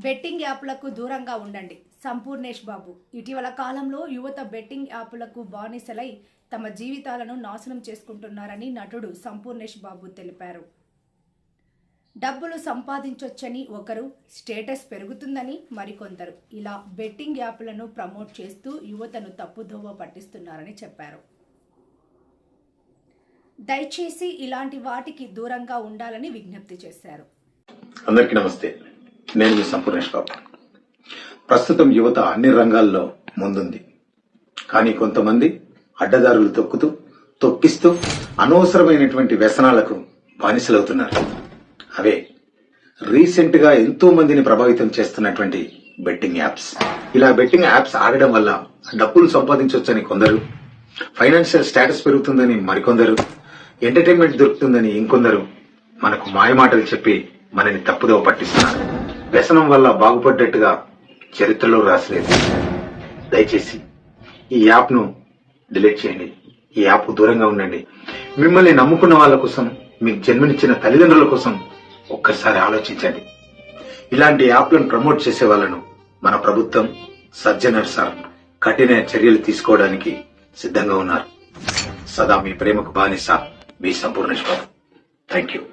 Betting యాప్లకు దూరంగా ఉండండి. సంపూర్ణేష్ బాబు ఇటీవల కాలంలో యువత బెట్టింగ్ యాప్లకు బానిసలై తమ జీవితాలను నాశనం చేసుకుంటున్నారని నటుడు సంపూర్ణేష్ బాబు తెలిపారు. డబ్బులు సంపాదించొచ్చని ఒకరు స్టేటస్ పెరుగుతుందని మరికొందరు. ఇలా బెట్టింగ్ యాప్లను ప్రమోట్ చేస్తూ యువతను తప్పుదోవ పట్టిస్తున్నారని చెప్పారు. దయచేసి ఇలాంటి వాటికి దూరంగా ఉండాలని విజ్ఞప్తి చేశారు. అందరికీ నమస్తే. నేను మీ సంపూర్ణేష్ బాబు. ప్రస్తుతం యువత అన్ని రంగాల్లో ముందుంది. కానీ కొంతమంది అడ్డదారులు తొక్కుతూ తొక్కిస్తూ అనవసరమైనటువంటి వ్యసనాలకు బానిసలవుతున్నారు. అవే రీసెంట్గా ఎంతో మందిని ప్రభావితం చేస్తున్నటువంటి బెట్టింగ్ యాప్స్. ఇలా బెట్టింగ్ యాప్స్ ఆడడం వల్ల డబ్బులు సంపాదించవచ్చని కొందరు ఫైనాన్షియల్ స్టేటస్ పెరుగుతుందని మరికొందరు ఎంటర్టైన్మెంట్ దొరుకుతుందని ఇంకొందరు మనకు మాయమాటలు చెప్పి మనని తప్పుదోవ పట్టిస్తున్నారు. వ్యసనం వల్ల బాగుపడ్డట్టుగా చరిత్రలో రాసలేదు దయచేసి ఈ యాప్ను డిలీట్ చేయండి. ఈ యాప్ దూరంగా ఉండండి. మిమ్మల్ని నమ్ముకున్న వాళ్ళ కోసం మీకు జన్మనిచ్చిన తల్లిదండ్రుల కోసం ఒక్కసారి ఆలోచించండి. ఇలాంటి యాప్లను ప్రమోట్ చేసే వాళ్ళను మన ప్రభుత్వం సజ్జనర్ సార్ కఠిన చర్యలు తీసుకోవడానికి సిద్ధంగా ఉన్నారు. సదా మీ ప్రేమకు బానిస మీ సంపూర్ణేశ్వర్ థ్యాంక్ యూ